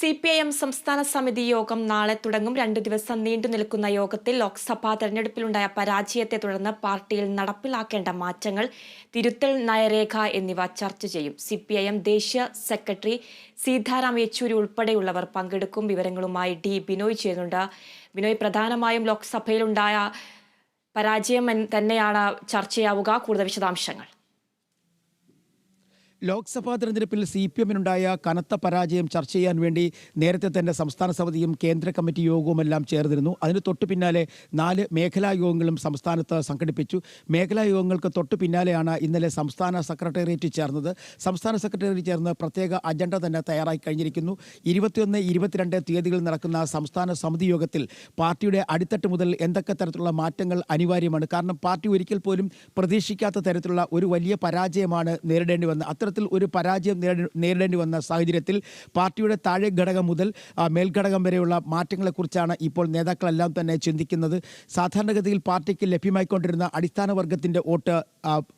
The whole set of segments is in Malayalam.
സി പി ഐ എം സംസ്ഥാന സമിതി യോഗം നാളെ തുടങ്ങും. രണ്ടു ദിവസം നീണ്ടു നിൽക്കുന്ന യോഗത്തിൽ ലോക്സഭാ തെരഞ്ഞെടുപ്പിലുണ്ടായ പരാജയത്തെ തുടർന്ന് പാർട്ടിയിൽ നടപ്പിലാക്കേണ്ട മാറ്റങ്ങൾ തിരുത്തൽ നയരേഖ എന്നിവ ചർച്ച ചെയ്യും. സി പി ഐ എം ദേശീയ സെക്രട്ടറി സീതാറാം യെച്ചൂരി ഉൾപ്പെടെയുള്ളവർ പങ്കെടുക്കും. വിവരങ്ങളുമായി ഡി ബിനോയ് ചെയ്യുന്നുണ്ട് ബിനോയ് പ്രധാനമായും ലോക്സഭയിലുണ്ടായ പരാജയം തന്നെയാണ് ചർച്ചയാവുക. കൂടുതൽ വിശദാംശങ്ങൾ. ലോക്സഭാ തെരഞ്ഞെടുപ്പിൽ സി പി എമ്മിനുണ്ടായ കനത്ത പരാജയം ചർച്ച ചെയ്യാൻ വേണ്ടി നേരത്തെ തന്നെ സംസ്ഥാന സമിതിയും കേന്ദ്ര കമ്മിറ്റി യോഗവുമെല്ലാം ചേർന്നിരുന്നു. അതിന് തൊട്ടു പിന്നാലെ നാല് മേഖലാ യോഗങ്ങളും സംസ്ഥാനത്ത് സംഘടിപ്പിച്ചു. മേഖലാ യോഗങ്ങൾക്ക് തൊട്ടു പിന്നാലെയാണ് ഇന്നലെ സംസ്ഥാന സെക്രട്ടേറിയറ്റ് ചേർന്നത്. സംസ്ഥാന സെക്രട്ടേറിയറ്റ് ചേർന്ന് പ്രത്യേക അജണ്ട തന്നെ തയ്യാറായി കഴിഞ്ഞിരിക്കുന്നു. ഇരുപത്തിയൊന്ന് ഇരുപത്തിരണ്ട് തീയതികളിൽ നടക്കുന്ന സംസ്ഥാന സമിതി യോഗത്തിൽ പാർട്ടിയുടെ അടിത്തട്ട് മുതൽ എന്തൊക്കെ തരത്തിലുള്ള മാറ്റങ്ങൾ അനിവാര്യമാണ്? കാരണം പാർട്ടി ഒരിക്കൽ പോലും പ്രതീക്ഷിക്കാത്ത തരത്തിലുള്ള ഒരു വലിയ പരാജയമാണ് നേരിടേണ്ടി വന്നത്. അത്തരത്തിൽ ഒരു പരാജയം നേരിടേണ്ടി വന്ന സാഹചര്യത്തിൽ പാർട്ടിയുടെ താഴെ ഘടകം മുതൽ മേൽഘടകം വരെയുള്ള മാറ്റങ്ങളെക്കുറിച്ചാണ് ഇപ്പോൾ നേതാക്കളെല്ലാം തന്നെ ചിന്തിക്കുന്നത്. സാധാരണഗതിയിൽ പാർട്ടിക്ക് ലഭ്യമായിക്കൊണ്ടിരുന്ന അടിസ്ഥാന വർഗത്തിന്റെ വോട്ട്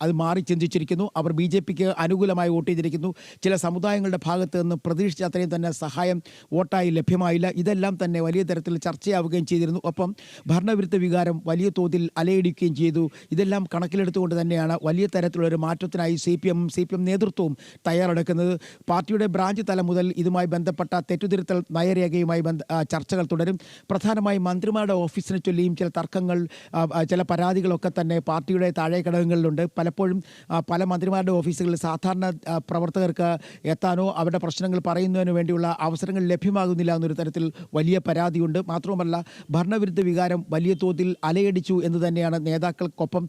അത് മാറി ചിന്തിച്ചിരിക്കുന്നു. അവർ ബി ജെ പിക്ക് അനുകൂലമായി വോട്ട് ചെയ്തിരിക്കുന്നു. ചില സമുദായങ്ങളുടെ ഭാഗത്ത് നിന്ന് പ്രതീക്ഷിച്ച അത്രയും തന്നെ സഹായം വോട്ടായി ലഭ്യമായില്ല. ഇതെല്ലാം തന്നെ വലിയ തരത്തിൽ ചർച്ചയാവുകയും ചെയ്തിരുന്നു. ഒപ്പം ഭരണവിരുദ്ധ വികാരം വലിയ തോതിൽ അലയിടിക്കുകയും ചെയ്തു. ഇതെല്ലാം കണക്കിലെടുത്തുകൊണ്ട് തന്നെയാണ് വലിയ തരത്തിലുള്ള ഒരു മാറ്റത്തിനായി C P M C P M നേതൃത്വവും തയ്യാറെടുക്കുന്നത്. പാർട്ടിയുടെ ബ്രാഞ്ച് തലം മുതൽ ഇതുമായി ബന്ധപ്പെട്ട തെറ്റുതിരുത്തൽ നയരേഖയുമായി ചർച്ചകൾ തുടരും. പ്രധാനമായും മന്ത്രിമാരുടെ ഓഫീസിനെ ചൊല്ലിയും ചില തർക്കങ്ങൾ ചില പരാതികളൊക്കെ തന്നെ പാർട്ടിയുടെ താഴെ ഘടകങ്ങളിലുണ്ട്. പലപ്പോഴും പല മന്ത്രിമാരുടെ ഓഫീസുകളിൽ സാധാരണ പ്രവർത്തകർക്ക് എത്താനോ അവരുടെ പ്രശ്നങ്ങൾ പറയുന്നതിനു വേണ്ടിയുള്ള അവസരങ്ങൾ ലഭ്യമാകുന്നില്ല എന്നൊരു തരത്തിൽ വലിയ പരാതിയുണ്ട്. മാത്രവുമല്ല ഭരണവിരുദ്ധ വികാരം വലിയ തോതിൽ അലയടിച്ചു എന്ന് തന്നെയാണ് നേതാക്കൾക്കൊപ്പം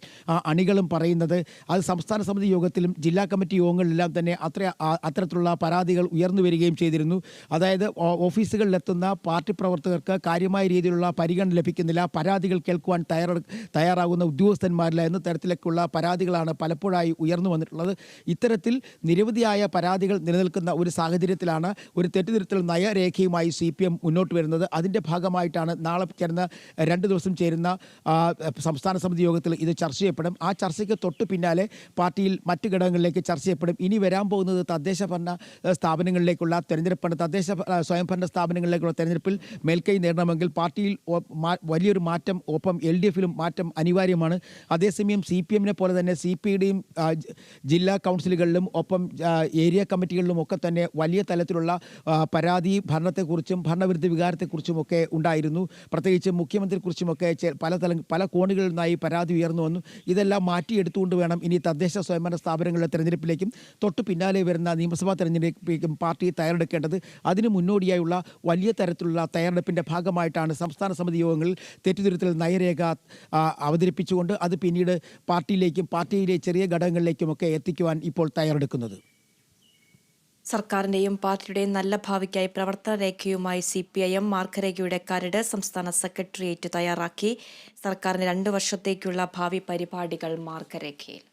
അണികളും പറയുന്നത്. അത് സംസ്ഥാന സമിതി യോഗത്തിലും ജില്ലാ കമ്മിറ്റി യോഗങ്ങളിലെല്ലാം തന്നെ അത്ര അത്തരത്തിലുള്ള പരാതികൾ ഉയർന്നു വരികയും ചെയ്തിരുന്നു. അതായത് ഓഫീസുകളിലെത്തുന്ന പാർട്ടി പ്രവർത്തകർക്ക് കാര്യമായ രീതിയിലുള്ള പരിഗണന ലഭിക്കുന്നില്ല. പരാതികൾ കേൾക്കുവാൻ തയ്യാറ തയ്യാറാകുന്ന ഉദ്യോഗസ്ഥന്മാരില്ല എന്ന തരത്തിലേക്കുള്ള പരാതികളാണ് പലപ്പോഴായി ഉയർന്നു വന്നിട്ടുള്ളത്. ഇത്തരത്തിൽ നിരവധിയായ പരാതികൾ നിലനിൽക്കുന്ന ഒരു സാഹചര്യത്തിലാണ് ഒരു തെറ്റുതിരുത്തൽ നയരേഖയുമായി സി പി എം മുന്നോട്ട് വരുന്നത്. അതിന്റെ ഭാഗമായിട്ടാണ് നാളെ ചേർന്ന രണ്ട് ദിവസം ചേരുന്ന സംസ്ഥാന സമിതി യോഗത്തിൽ ഇത് ചർച്ച ചെയ്യപ്പെടും. ആ ചർച്ചയ്ക്ക് തൊട്ട് പിന്നാലെ പാർട്ടിയിൽ മറ്റ് ഘടകങ്ങളിലേക്ക് ചർച്ച ചെയ്യപ്പെടും. ഇനി വരാൻ പോകുന്നത് തദ്ദേശ ഭരണ സ്ഥാപനങ്ങളിലേക്കുള്ള തെരഞ്ഞെടുപ്പാണ്. തദ്ദേശ സ്വയംഭരണ സ്ഥാപനങ്ങളിലേക്കുള്ള തെരഞ്ഞെടുപ്പിൽ മേൽക്കൈ നേടണമെങ്കിൽ പാർട്ടിയിൽ വലിയൊരു മാറ്റം ഒപ്പം എൽ ഡി എഫിലും മാറ്റം അനിവാര്യമാണ്. അതേസമയം സി പി എമ്മിനെ പോലെ തന്നെ സി പി ഐയുടെയും ജില്ലാ കൗൺസിലുകളിലും ഒപ്പം ഏരിയ കമ്മിറ്റികളിലും ഒക്കെ തന്നെ വലിയ തലത്തിലുള്ള പരാതി ഭരണത്തെക്കുറിച്ചും ഭരണവിരുദ്ധ വികാരത്തെക്കുറിച്ചും ഒക്കെ ഉണ്ടായിരുന്നു. പ്രത്യേകിച്ച് മുഖ്യമന്ത്രിയെക്കുറിച്ചുമൊക്കെ പല തല പല കോണുകളിൽ നിന്നായി പരാതി ഉയർന്നു വന്നു. ഇതെല്ലാം മാറ്റിയെടുത്തുകൊണ്ട് വേണം ഇനി തദ്ദേശ സ്വയംഭരണ സ്ഥാപനങ്ങളുടെ തെരഞ്ഞെടുപ്പിലേക്കും തൊട്ട് പിന്നാലെ വരുന്ന നിയമസഭാ തെരഞ്ഞെടുപ്പിലേക്കും പാർട്ടി തയ്യാറെടുക്കേണ്ടത് അതിന് മുന്നോടിയായുള്ള വലിയ തരത്തിലുള്ള തയ്യാറെടുപ്പിന്റെ ഭാഗമായിട്ടാണ് സംസ്ഥാന സമിതി യോഗങ്ങളിൽ തെറ്റുതിരുത്തൽ നയരേഖ അവതരിപ്പിച്ചുകൊണ്ട് അത് പിന്നീട് പാർട്ടിയിലേക്കും പാർട്ടിയിലെ ചെറിയ ഘടകങ്ങളിലേക്കുമൊക്കെ എത്തിക്കുവാൻ ഇപ്പോൾ തയ്യാറെടുക്കുന്നത്. സർക്കാരിന്റെയും പാർട്ടിയുടെയും നല്ല ഭാവിക്കായി പ്രവർത്തന രേഖയുമായി സി പി ഐ എം മാർഗരേഖയുടെ കരട് സംസ്ഥാന സെക്രട്ടേറിയറ്റ് തയ്യാറാക്കി. സർക്കാരിന് രണ്ടു വർഷത്തേക്കുള്ള ഭാവി പരിപാടികൾ മാർഗരേഖയിൽ.